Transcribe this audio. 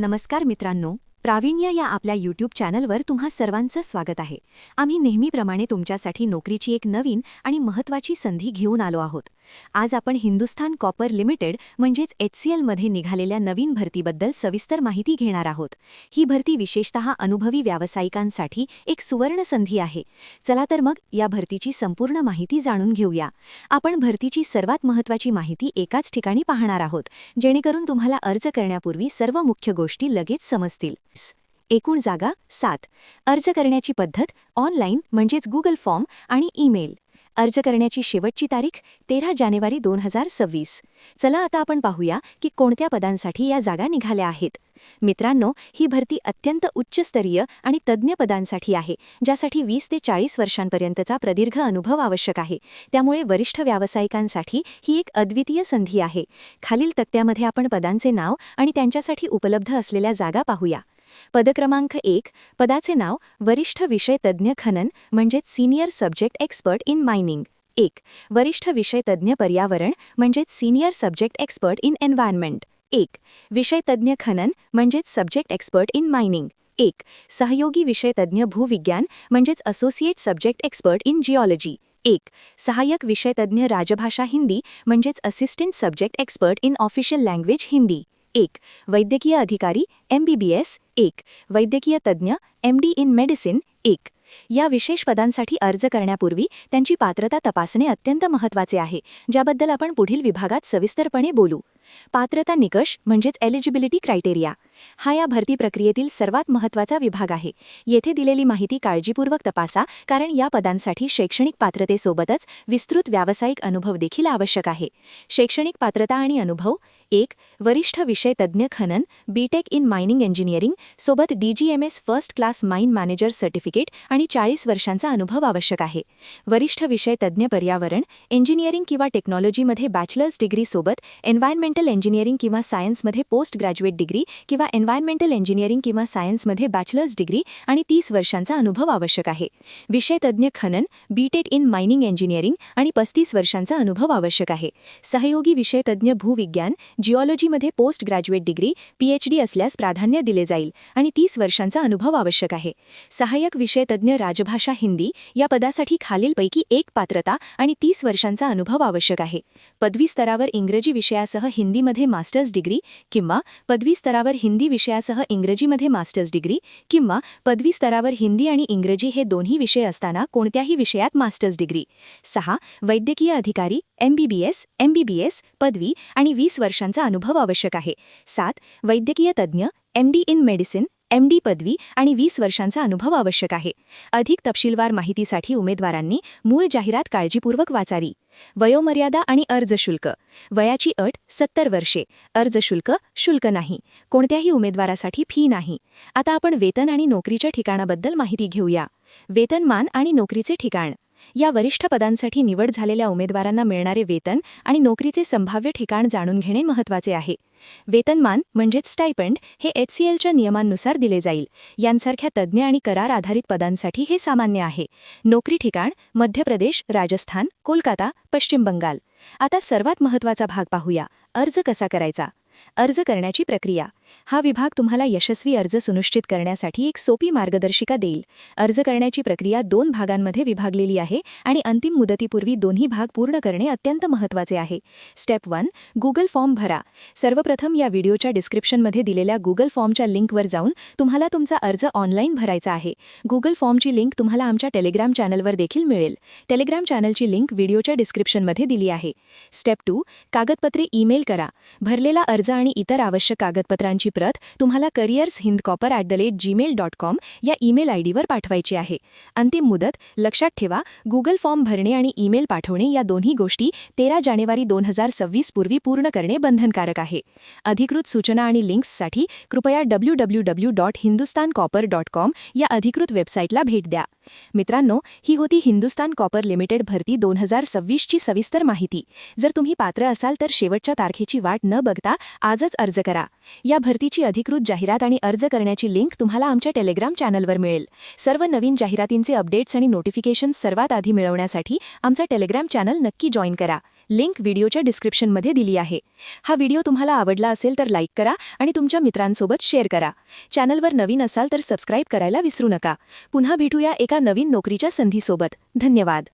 नमस्कार मित्रांनो प्रावीण्य या आपल्या यूट्यूब चॅनलवर तुम्हा सर्वांचं स्वागत आहे. आम्ही नेहमीप्रमाणे तुमच्यासाठी नोकरीची एक नवीन आणि महत्त्वाची संधी घेऊन आलो आहोत. आज आपण हिंदुस्थान कॉपर लिमिटेड म्हणजेच एच सी एलमध्ये निघालेल्या नवीन भरतीबद्दल सविस्तर माहिती घेणार आहोत. ही भरती विशेषतः अनुभवी व्यावसायिकांसाठी एक सुवर्ण संधी आहे. चला तर मग या भरतीची संपूर्ण माहिती जाणून घेऊया. आपण भरतीची सर्वात महत्त्वाची माहिती एकाच ठिकाणी पाहणार आहोत जेणेकरून तुम्हाला अर्ज करण्यापूर्वी सर्व मुख्य गोष्टी लगेच समजतील. एकूण जागा सात. अर्ज करण्याची पद्धत ऑनलाईन म्हणजेच गुगल फॉर्म आणि ईमेल. अर्ज करण्याची शेवटची तारीख तेरा जानेवारी दोन हजार सव्वीस. चला आता आपण पाहूया की कोणत्या पदांसाठी या जागा निघाल्या आहेत. मित्रांनो ही भरती अत्यंत उच्चस्तरीय आणि तज्ज्ञ पदांसाठी आहे ज्यासाठी वीस ते चाळीस वर्षांपर्यंतचा प्रदीर्घ अनुभव आवश्यक आहे. त्यामुळे वरिष्ठ व्यावसायिकांसाठी ही एक अद्वितीय संधी आहे. खालील तक्त्यामध्ये आपण पदांचे नाव आणि त्यांच्यासाठी उपलब्ध असलेल्या जागा पाहूया. पदक्रमांक एक पदाचे नाव वरिष्ठ विषय तज्ज्ञ खनन म्हणजेच senior subject expert in mining. एक वरिष्ठ विषय तज्ज्ञ पर्यावरण म्हणजेच senior subject expert in environment. एक विषय तज्ज्ञ खनन म्हणजेच सब्जेक्ट एक्सपर्ट इन मायनिंग. एक सहयोगी विषय तज्ज्ञ भूविज्ञान म्हणजेच associate subject expert in geology एक सहाय्यक विषय तज्ज्ञ राजभाषा हिंदी म्हणजेच assistant subject expert in official language Hindi. एक. वैद्यकीय अधिकारी एम बी बी एस एक. वैद्यकीय तज्ज्ञ एम डी इन मेडिसिन एक. या विशेष पदांसाठी अर्ज करण्यापूर्वी त्यांची पात्रता तपासणे अत्यंत महत्त्वाचे आहे ज्याबद्दल आपण पुढील विभागात सविस्तरपणे बोलू. पात्रता निकष म्हणजेच एलिजिबिलिटी क्रायटेरिया हा या भरती प्रक्रियेतील सर्वात महत्त्वाचा विभाग आहे. येथे दिलेली माहिती काळजीपूर्वक तपासा कारण या पदांसाठी शैक्षणिक पात्रतेसोबतच विस्तृत व्यावसायिक अनुभव देखील आवश्यक आहे. शैक्षणिक पात्रता आणि अनुभव एक. वरिष्ठ विषय तज्ज्ञ खनन B Tech in mining engineering सोबत DGMS first class mine manager certificate आणि चाळीस वर्षांचा अनुभव आवश्यक आहे. वरिष्ठ विषय तज्ज्ञ पर्यावरण इंजिनिअरिंग किंवा टेक्नॉलॉजीमध्ये बॅचलर्स डिग्री सोबत एन्व्हायरमेंटल इंजिनिअरिंग किंवा सायन्समध्ये पोस्ट ग्रॅज्युएट डिग्री किंवा एन्व्हायरमेंटल इंजिनिअरिंग किंवा सायन्समध्ये बॅचलर्स डिग्री आणि तीस वर्षांचा अनुभव आवश्यक आहे. विषय तज्ज्ञ खनन बीटेक इन मायनिंग इंजिनिअरिंग आणि पस्तीस वर्षांचा अनुभव आवश्यक आहे. सहयोगी विषय तज्ज्ञ भूविज्ञान जिओलॉजी जिओलॉजीमध्ये पोस्ट ग्रॅज्युएट डिग्री पीएचडी असल्यास प्राधान्य दिले जाईल आणि तीस वर्षांचा अनुभव आवश्यक आहे. सहाय्यक विषय तज्ज्ञ राजभाषा हिंदी या पदासाठी खालीलपैकी एक पात्रता आणि तीस वर्षांचा अनुभव आवश्यक आहे. पदवी स्तरावर इंग्रजी विषयासह हिंदीमध्ये मास्टर्स डिग्री किंवा पदवी स्तरावर हिंदी विषयासह इंग्रजीमध्ये मास्टर्स डिग्री किंवा पदवी स्तरावर हिंदी आणि इंग्रजी हे दोन्ही विषय असताना कोणत्याही विषयात मास्टर्स डिग्री. सहा वैद्यकीय अधिकारी एमबीबीएस एमबीबीएस पदवी आणि वीस वर्षांचा अनुभव आवश्यक आहे. सात वैद्यकीय तज्ज्ञ एमडी इन मेडिसिन एमडी पदवी आणि वीस वर्षांचा अनुभव आवश्यक आहे. अधिक तपशीलवार माहितीसाठी उमेदवारांनी मूळ जाहिरात काळजीपूर्वक वाचारी वयोमर्यादा आणि अर्ज शुल्क. वयाची अट सत्तर वर्षे. अर्ज शुल्क शुल्क नाही. कोणत्याही उमेदवारासाठी फी नाही. आता आपण वेतन आणि नोकरीच्या ठिकाणाबद्दल माहिती घेऊया. वेतनमान आणि नोकरीचे ठिकाण. या वरिष्ठ पदांसाठी निवड झालेल्या उमेदवारांना मिळणारे वेतन आणि नोकरीचे संभाव्य ठिकाण जाणून घेणे महत्त्वाचे आहे. वेतनमान म्हणजेच स्टायपंड हे एचसीएलच्या नियमांनुसार दिले जाईल. यांसारख्या तज्ज्ञ आणि करार आधारित पदांसाठी हे सामान्य आहे. नोकरी ठिकाण मध्य प्रदेश राजस्थान कोलकाता पश्चिम बंगाल. आता सर्वात महत्त्वाचा भाग पाहूया. अर्ज कसा करायचा? अर्ज करण्याची प्रक्रिया. हा विभाग तुम्हाला यशस्वी अर्ज सुनिश्चित करण्यासाठी एक सोपी मार्गदर्शिका देईल. अर्ज करण्याची प्रक्रिया दोन भागांमध्ये विभागलेली आहे आणि अंतिम मुदतीपूर्वी दोन्ही भाग पूर्ण करणे अत्यंत महत्त्वाचे आहे. स्टेप वन गुगल फॉर्म भरा. सर्वप्रथम या व्हिडिओच्या डिस्क्रिप्शनमध्ये दिलेल्या गुगल फॉर्मच्या लिंकवर जाऊन तुम्हाला तुमचा अर्ज ऑनलाईन भरायचा आहे. गुगल फॉर्मची लिंक तुम्हाला आमच्या टेलिग्राम चॅनलवर देखील मिळेल. टेलिग्राम चॅनलची लिंक व्हिडिओच्या डिस्क्रिप्शनमध्ये दिली आहे. स्टेप टू कागदपत्रे ईमेल करा. भरलेला अर्ज आणि इतर आवश्यक कागदपत्रांची प्रत तुम्हाला careers Hind copper at the rate gmail dot com या ईमेल आय डीवर पाठवायची आहे. अंतिम मुदत लक्षात ठेवा गुगल फॉर्म भरणे आणि ईमेल पाठवणे या दोन्ही गोष्टी तेरा जानेवारी दोन हजार सव्वीस पूर्वी पूर्ण करणे बंधनकारक आहे. अधिकृत सूचना आणि लिंक्ससाठी कृपया W W W dot Hindustan copper dot com या अधिकृत वेबसाईटला भेट द्या. मित्रांनो ही होती हिंदुस्तान कॉपर लिमिटेड भरती दोन हजार सव्वीसची सविस्तर माहिती. जर तुम्ही पात्र असाल तर शेवटच्या तारखेची वाट न बघता आजच अर्ज करा. या भरतीची अधिकृत जाहिरात आणि अर्ज करण्याची लिंक तुम्हाला आमच्या टेलिग्राम चॅनलवर मिळेल. सर्व नवीन जाहिरातींचे अपडेट्स आणि नोटिफिकेशन सर्वात आधी मिळवण्यासाठी आमचा टेलिग्राम चॅनल नक्की जॉईन करा. लिंक व्हिडिओच्या डिस्क्रिप्शनमध्ये दिली आहे. हा व्हिडिओ तुम्हाला आवडला असेल तर लाईक करा आणि तुमच्या मित्रांसोबत शेअर करा. चॅनलवर नवीन असाल तर सबस्क्राईब करायला विसरू नका. पुन्हा भेटूया एका नवीन नोकरीच्या संधीसोबत. धन्यवाद.